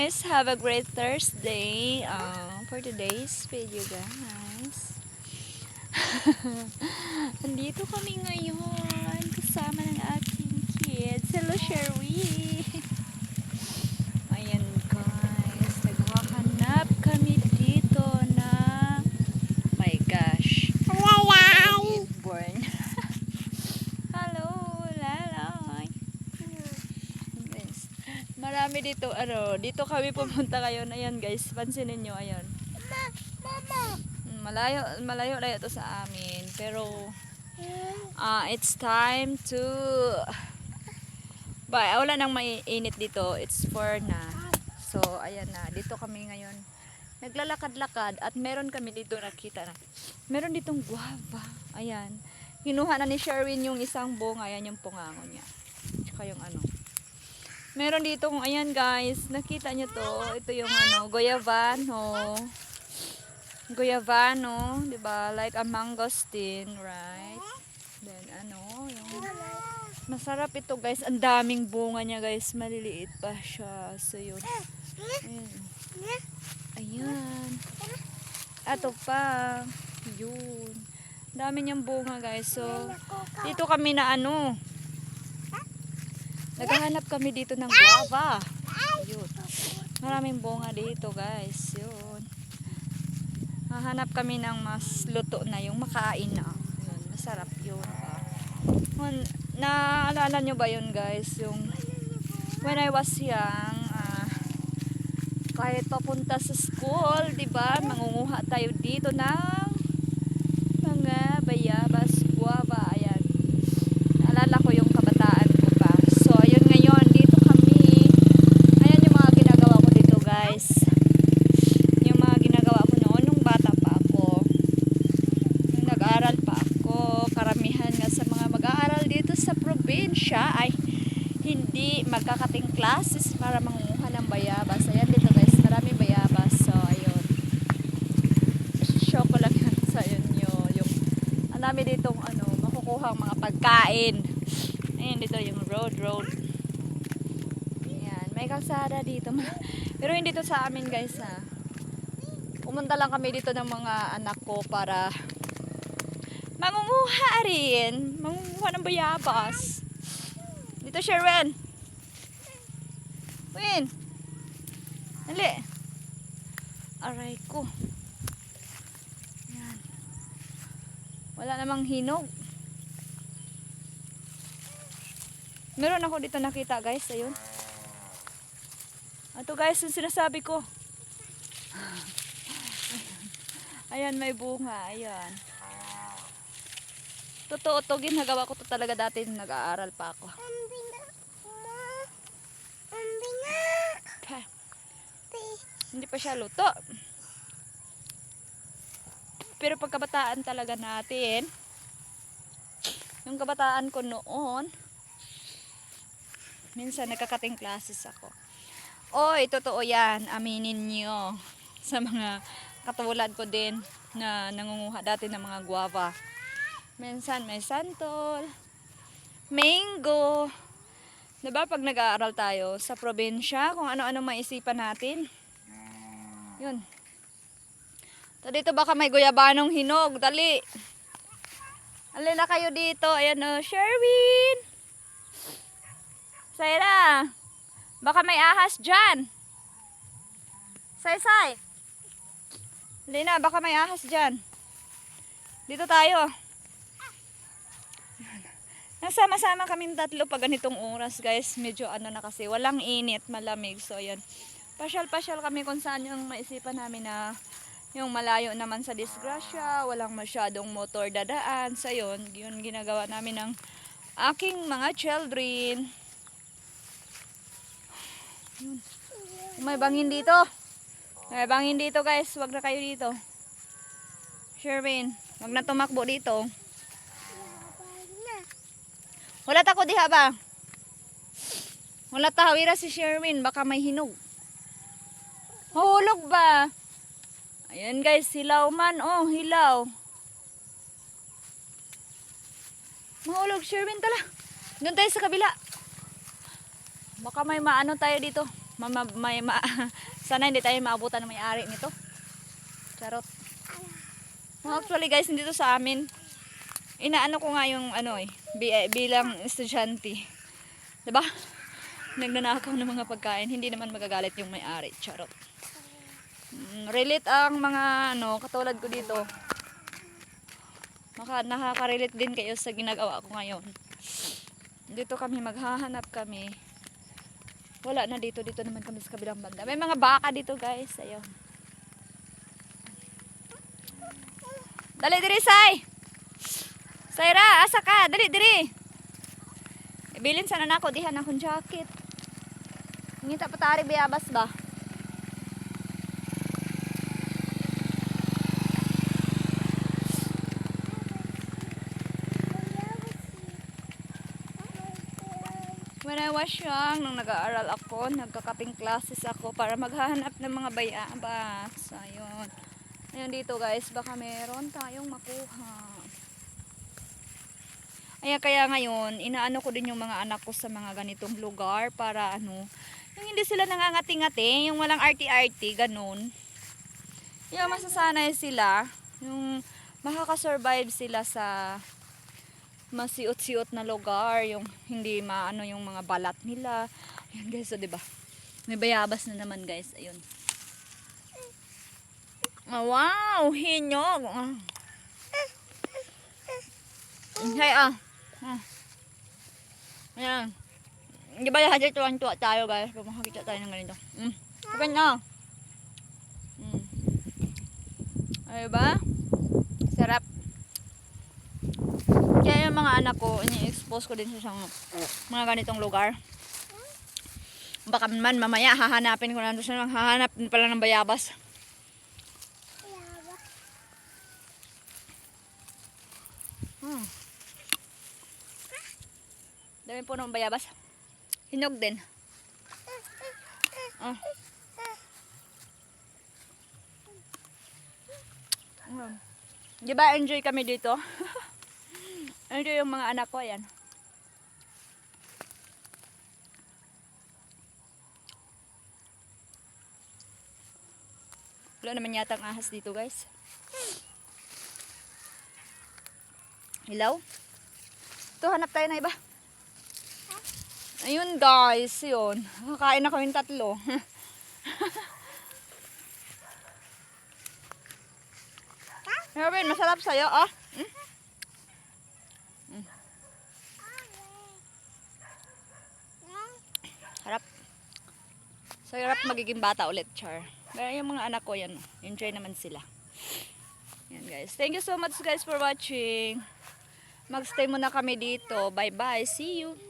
guys, have a great Thursday uh, for today's video guys. Andito kami ngayon kasama ng aking kids. Hello Sherry! Ayan guys, naghahanap kami dito na my gosh. Born. Hello, lalay. Guys, Marami dito, ano, dito kami pumunta ngayon. Ayan guys, pansinin nyo, ayan. Mm, Malayo, malayo layo to sa amin. Pero, ah it's time to, ba, wala nang mainit dito. It's for na. So, ayan na. Dito kami ngayon. Naglalakad-lakad at meron kami dito nakita na. Meron ditong guava. Ayan. Kinuha na ni Sherwin yung isang bunga. Ayan yung pungango niya. Tsaka yung ano. Meron ditong, ayan guys, nakita nyo to. Ito yung ano, goyavano. Goyavano, di ba? Like a mangosteen, right? Then ano, yung... Masarap ito guys. Ang daming bunga niya guys. Maliliit pa siya. So yun. Ayan. Ayan. Ato pa. Yun. Dami niyang bunga guys. So, dito kami na ano. Naghahanap kami dito ng guava. Yun. Maraming bunga dito guys. Yun. Hahanap kami ng mas luto na yung makain na. Yun. Masarap yun. Yun. Naalala nyo ba yun guys? Yung when I was young, ah, kahit papunta sa school, di ba? Mangunguha tayo dito ng mga bayabas, guava, ayan. Naalala ko yung kabataan ko pa. So, ayun ngayon, dito kami. Ayan yung mga ginagawa ko dito, guys. Yung mga ginagawa ko noon, nung bata pa ako. Nung nag-aaral pa ako, karamihan nga sa mga mag-aaral dito sa probinsya ay hindi magkakating classes para mangunguha ng bayabas. Ayan dito guys, maraming bayabas. So, ayun. Show ko lang yan sa inyo. Yung, ang dami ditong ano, makukuha mga pagkain. Ayan dito yung road, road. Ayan, may kalsada dito. Pero hindi to sa amin guys ha. Pumunta lang kami dito ng mga anak ko para mangunguha rin. Mangunguha ng bayabas. Dito, Sherwin. Win. Dali. Aray ko. Yan. Wala namang hinog. Meron ako dito nakita, guys. Ayun. Ito, guys, yung sinasabi ko. Ayan, may bunga. Ayan. Totoo to, ginagawa ko to talaga dati nag-aaral pa ako. Pa. Hindi pa siya luto. Pero pagkabataan talaga natin, yung kabataan ko noon, minsan nagkakating classes ako. Oy, totoo yan. Aminin nyo. Sa mga katulad ko din na nangunguha dati ng mga guava. Minsan may santol, mango. Diba pag nag-aaral tayo sa probinsya, kung ano-ano maisipan natin. Yun. So dito baka may guyabanong hinog. Dali. Alin na kayo dito. Ayan o, Sherwin. Sayra. Baka may ahas dyan. Say-say. Alin na, baka may ahas dyan. Dito tayo. Nasama-sama kaming tatlo pag ganitong oras, guys. Medyo ano na kasi, walang init, malamig. So, ayan. Pasyal-pasyal kami kung saan yung maisipan namin na yung malayo naman sa disgrasya, walang masyadong motor dadaan. So, yun, yun ginagawa namin ng aking mga children. Yun. May bangin dito. May bangin dito, guys. Wag na kayo dito. Sherwin, wag na tumakbo dito. Wala ta ko diha ba? Wala ta hawira si Sherwin, baka may hinog. Hulog ba? Ayan guys, hilaw man. Oh, hilaw. Mahulog, Sherwin tala. Doon tayo sa kabila. Baka may maano tayo dito. Mama, may, ma, sana hindi tayo maabutan ng may-ari nito. Charot. Well, actually guys, dito sa amin, inaano ko nga yung ano eh, bi- bilang estudyante. 'Di ba? Nagnanakaw ng mga pagkain, hindi naman magagalit yung may-ari. Charot. Mm, relate ang mga ano, katulad ko dito. Maka, nakaka-relate din kayo sa ginagawa ko ngayon. Dito kami maghahanap kami. Wala na dito, dito naman kami sa kabilang banda. May mga baka dito guys, ayun. Dali diri, Say! Sayra, asa ka? Dali diri! Ibilin sana na ako, dihan akong jacket. Ngita pa tari bayabas ba? Was young, nung nag-aaral ako, nagkakaping classes ako para maghahanap ng mga bayabas. Ayun. Ayun dito guys, baka meron tayong makuha. Ay, kaya ngayon, inaano ko din yung mga anak ko sa mga ganitong lugar para ano, yung hindi sila nangangati-ngati, yung walang arty-arty, ganun. Yung masasanay sila, yung makakasurvive sila sa masiot-siot na lugar, yung hindi maano yung mga balat nila. Ayun guys, so 'di ba? May bayabas na naman guys, ayun. Ah, wow, hinyog. Ah. Hay ah. Ah. Ayan. Di ba hadya tuwan tuwa tayo guys pag makakita tayo ng ganito. Mm. Kapan na. Mm. Ay ba? Sarap. Kaya yung mga anak ko, ini-expose ko din sa isang mga ganitong lugar. Baka man mamaya hahanapin ko na doon siya hahanap pala ng bayabas. Hmm. Dami po ng bayabas. Hinog din. Ah. Mm. Di ba enjoy kami dito? enjoy yung mga anak ko, ayan. Wala naman yata ang ahas dito, guys. Hello? Ito, hanap tayo na iba. Ayun, guys, yun. Kakain na kami tatlo. Robin, masarap sa'yo, ah. Hmm? Hmm. Harap. Sarap magiging bata ulit, Char. Pero yung mga anak ko, yan. Enjoy naman sila. Yan, guys. Thank you so much, guys, for watching. Magstay muna kami dito. Bye-bye. See you.